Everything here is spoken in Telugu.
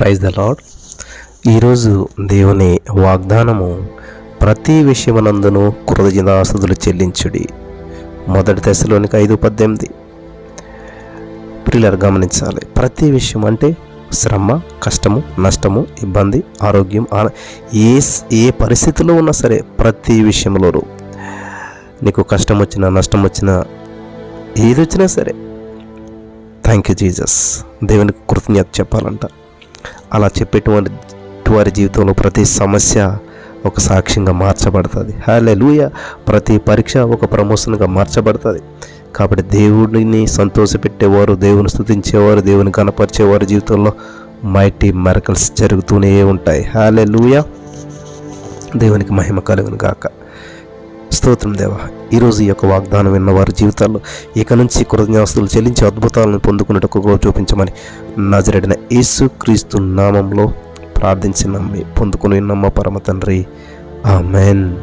ప్రైజ్ ద లాడ్ ఈరోజు దేవుని వాగ్దానము ప్రతి విషయమునందును కృతజ్ఞతాస్తుతులు చెల్లించుడి. మొదటి దశలోనికి ఐదు పద్దెనిమిది. ప్రిల్లర్ గమనించాలి. ప్రతి విషయం అంటే శ్రమ కష్టము నష్టము ఇబ్బంది ఆరోగ్యం ఏ ఏ పరిస్థితిలో ఉన్నా సరే ప్రతి విషయంలోనూ నీకు కష్టం వచ్చినా నష్టం వచ్చినా ఏది వచ్చినా సరే. థ్యాంక్ యూ జీజస్ దేవునికి కృతజ్ఞత చెప్పాలంట. అలా చెప్పేటువంటి వారి జీవితంలో ప్రతి సమస్య ఒక సాక్ష్యంగా మార్చబడుతుంది. హాలే లూయ ప్రతి పరీక్ష ఒక ప్రమోషన్గా మార్చబడుతుంది. కాబట్టి దేవుడిని సంతోషపెట్టేవారు దేవుని స్థుతించేవారు దేవుని కనపరిచేవారి జీవితంలో మైటీ మెరకల్స్ జరుగుతూనే ఉంటాయి. హాలే లూయ దేవునికి మహిమ కలుగును గాక స్తోత్రం దేవ. ఈరోజు ఈ యొక్క వాగ్దానం విన్న వారి జీవితాల్లో ఇక నుంచి కృతజ్ఞాస్తులు చెల్లించి అద్భుతాలను పొందుకున్నట్టు చూపించమని నజరడిన యేసు క్రీస్తు నామంలో ప్రార్థించి నమ్మి పొందుకుని నమ్మ పరమ తండ్రి. ఆమెన్.